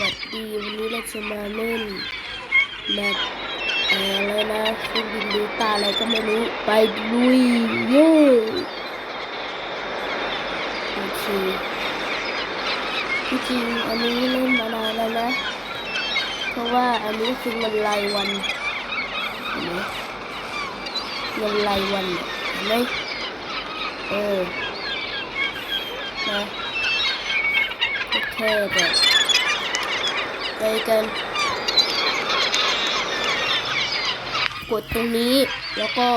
วัสดีวันนี้เราจะมาเล่นแบบอะไรนะครื่องบินดูตาอะไรก็ไม่รู้ไปลุยเย้โอเคจริงอันนี้เล่นมานานแล้วนะ เพราะว่าอันนี้คือเงินรายวันเห็นไหมเงินรายวันเห็นไหมเออนะแค่แบบ เลกันกดตรงนี้แล้วก็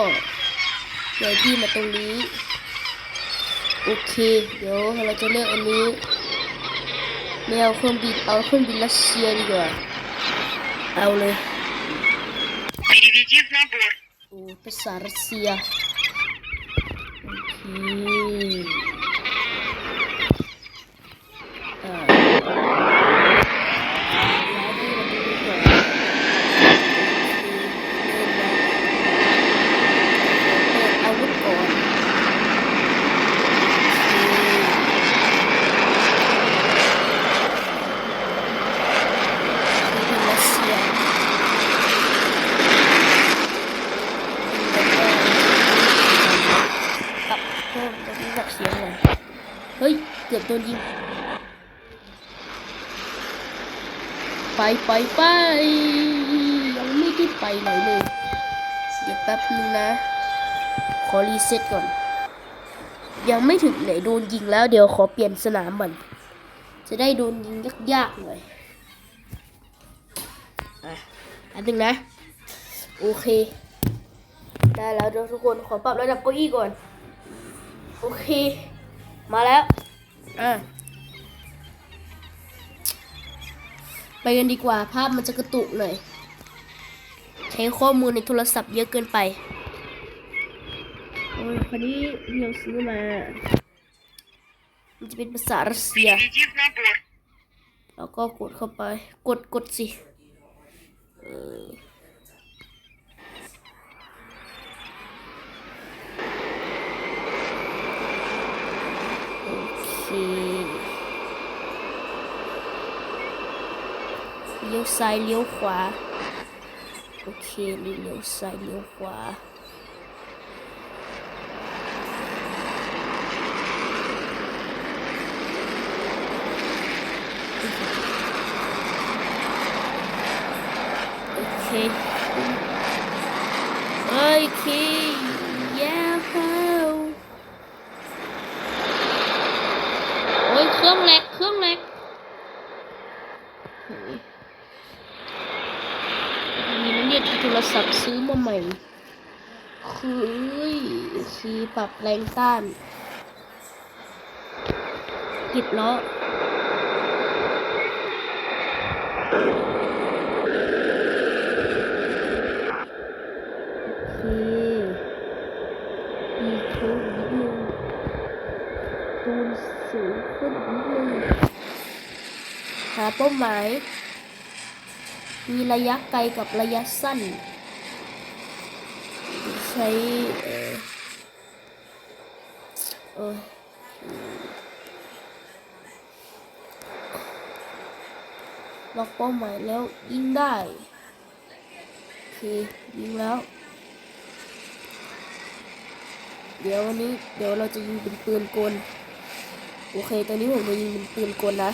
เลยที่มาตรงนี้ โอเค เดี๋ยวเราจะเลือกอันนี้ไม่เอาเครื่องบินเอาเครื่องบินรัสเซียดีกว่าเอาเลยโอ้ภาษารัสเซียโอเค ปรับเพิ่มตรงนี้แบบเสียงหน่อยเฮ้ย เกือบโดนยิง ไปไปไปยังไม่ได้ไปไหนเลยเดี๋ยวแป๊บนึงนะ ขอรีเซ็ตก่อน ยังไม่ถึงไหนโดนยิงแล้วเดี๋ยวขอเปลี่ยนสนามก่อนจะได้โดนยิงยากๆหน่อยอะอันหนึ่งนะ โอเค ได้แล้วเดี๋ยวทุกคนขอปรับระดับเก้าอี้ก่อน โอเค มาแล้วอะไปกันดีกว่าภาพมันจะกระตุกหน่อยใช้ข้อมูลในโทรศัพท์เยอะเกินไปโอ้ยคนนี้เราซื้อมา มันจะเป็นภาษารัสเซียแล้วก็กดเข้าไป กดกดสิ เออ เคเลี้ยวซ้ายเลี้ยวขวา โอเคนี่เลี้ยวซ้ายเลี้ยวขวา โอเค โอเคยาฮูโอ้ยเครื่องแหลกเครื่องแหลกโอ้ยมีนะเนี่ยที่โทรศัพ คือคือสีปรับแรงต้านติดล้อโอเคดีขึ้นนิดนึงตูนสูงขึ้นนิดนึงหาเป้าหมาย มีระยะไกลกับระยะสั้น ใช้เออเออล็อกเป้าหมายแล้วยิงได้โอเคยิงแล้ว เดี๋ยววันนี้เดี๋ยวเราจะยิงเป็นปืนกลโอเคตอนนี้ผมจะยิงเป็นปืนกลนะ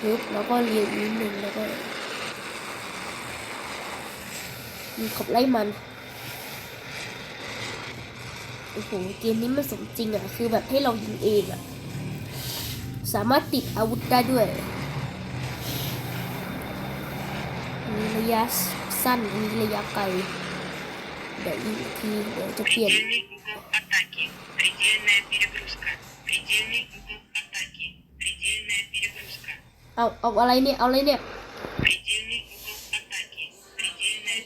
ปึ๊บแล้วก็เรียงนิดนึงแล้วก็ยิงขับไล่มัน โอ้โหเกมนี้มันสมจริงอะ คือแบบให้เรายิงเองอะ สามารถติดอาวุธได้ด้วยมีระยะสั้นมีระยะไกล เดี๋ยวอีกทีเดี๋ยวจะเปลี่ยน เอาเอาอะไรเนี่ย เอาอะไรเนี่ย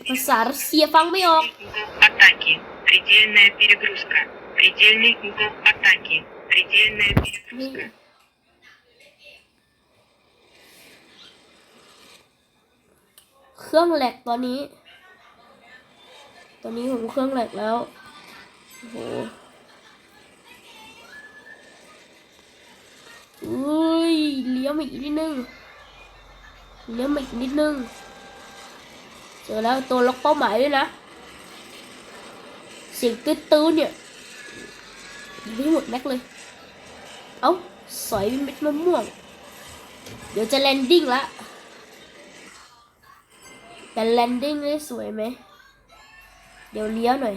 ภาษารัสเซียฟังไม่ออก атаки. Предельная перегрузка. Предельный угол атаки. Предельная นี่ перегрузка. เครื่องแหลกตอนนี้ ตอนนี้ผมเครื่องแหลกแล้ว โอ้โห อุ้ย เลี้ยวมาอีกนิดนึง เลี้ยวมาอีกนิดนึง เจอแล้วตัวล็อกเป้าหมายด้วยนะ เ สียงตื้อๆเนี่ยยิงไม่หมดแม็กเลย เอ้าสอยเป็นเม็ดมะม่วง เดี๋ยวจะแลนดิ้งละ แต่แลนดิ้งได้สวยไหม เดี๋ยวเลี้ยวหน่อย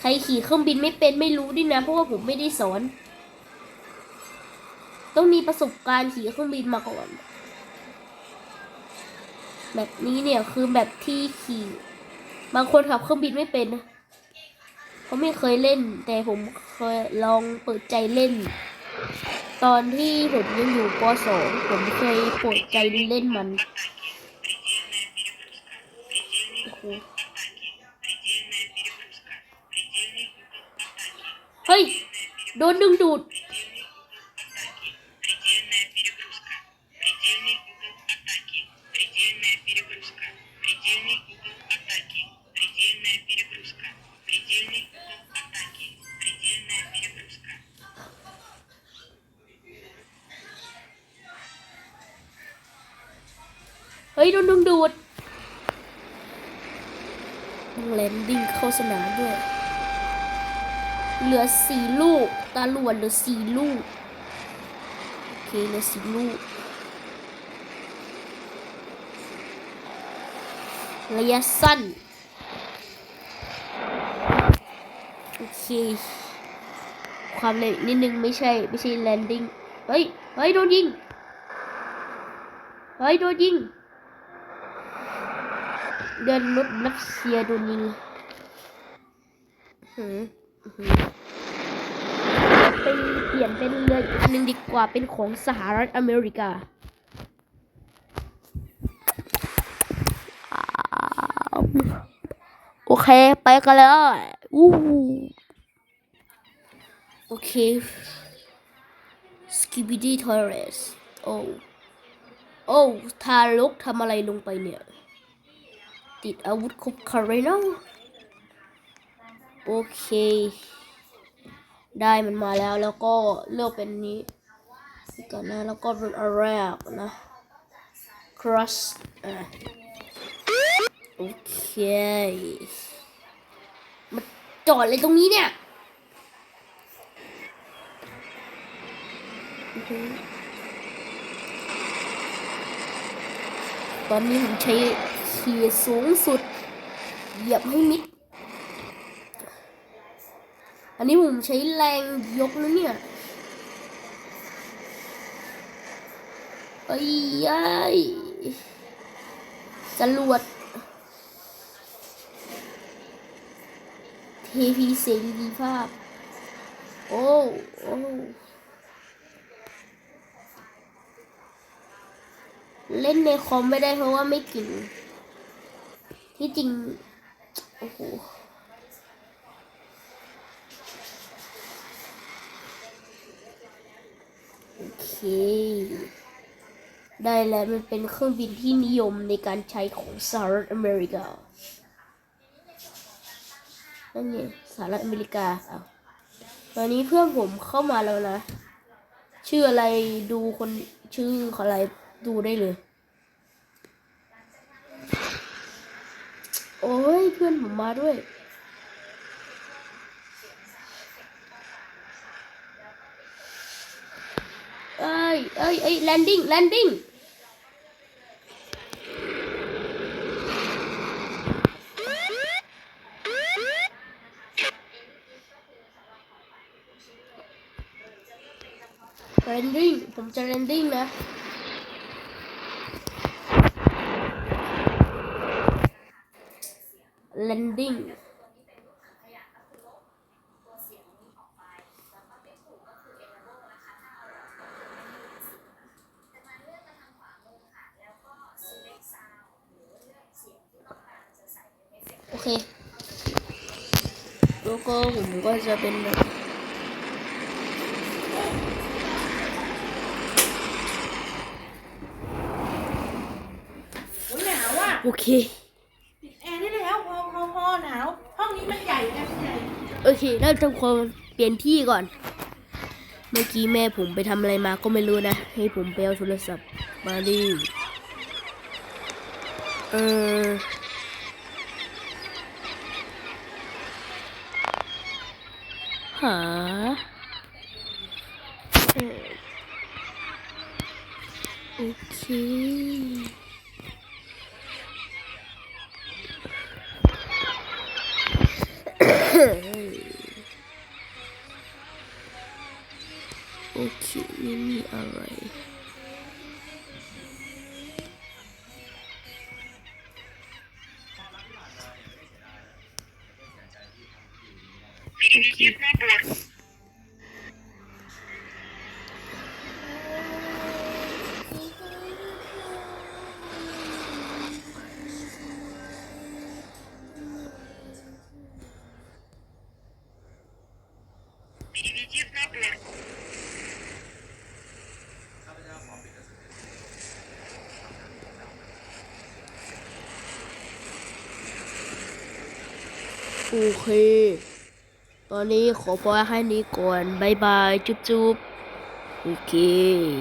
ใครขี่เครื่องบินไม่เป็นไม่รู้ด้วยนะ เพราะว่าผมไม่ได้สอน ต้องมีประสบการณ์ขี่เครื่องบินมาก่อน แบบนี้เนี่ยคือแบบที่ขี่ บางคนขับเครื่องบินไม่เป็นเขาไม่เคยเล่น แต่ผมเคยลองเปิดใจเล่น ตอนที่ผมยังอยู่ป .2 ผมเคยเปิดใจเล่นมันโอ้เฮ้ย โดนดึงดูด ต้องแลนดิ้งเข้าสนามด้วย เหลือสี่ลูกตาลวนเหลือสี่ลูก โอเคเหลือสี่ลูก ระยะสั้น โอเค ความเร็วนิดนึงไม่ใช่ไม่ใช่แลนดิ้ง เฮ้ย เฮ้ย โดนยิง เฮ้ย โดนยิง เดินรถรัสเซียโดนยิงหือหือไปเปลี่ยนเป็นเรืออีกหนึ่งดีกว่าเป็นของสหรัฐอเมริกาอ้าวโอเค ไปกันเลยอู้หูโอเค Skibidi Torres โอ้โอ้ทารกทำอะไรลงไปเนี่ย ติดอาวุธครบคาร์เรนโอเค ได้มันมาแล้วแล้วก็เลือกเป็นนี้ก่อนนะแล้วก็เป็นอาแรกนะครัสอะโอเคมาจอดเลยตรงนี้เนี่ยอื้อหือตอนนี้ผมใช้ ขี่สูงสุด เหยียบให้มิด อันนี้ผมใช้แรงยกนะเนี่ยเอ้ยยัยจรวด เทพีเสรีภาพ โอ้ โอ้เล่นในคอมไม่ได้เพราะว่าไม่กิ่ง ที่จริง โอ้โหโอเค ได้แล้วมันเป็นเครื่องบินที่นิยมในการใช้ของสหรัฐอเมริกานั่นไงสหรัฐอเมริกาอ้าตอนนี้เพื่อนผมเข้ามาแล้วนะ ชื่ออะไรดูคนชื่ออะไรดูได้เลย โอ้ย เพื่อนผมมาด้วย เอ้ยเอ้ยเอ้ยแลนดิ้งแลนดิ้งแลนดิ้งผมจะแลนดิ้งนะ แลนดิ้ง โอ เคแล้วก็ผมก็จะเป็นแบบโอ้ยหนาวอะโอเคปิดแอร์ได้แล้วพอพอพอหนาวห้องนี้มันใหญ่นะมันใหญ่โอเคเราทำความเปลี่ยนที่ก่อน เมื่อกี้แม่ผมไปทำอะไรมาก็ไม่รู้นะ ให้ผมไปเอาโทรศัพท์มาดิเออ หาเ Переведи в набор. 'Переведи в набор. โอเค ตอนนี้ขอพอให้นี้ก่อนบายบาย จุ๊บจุ๊บโอเค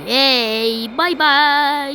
เอ้ยบายบาย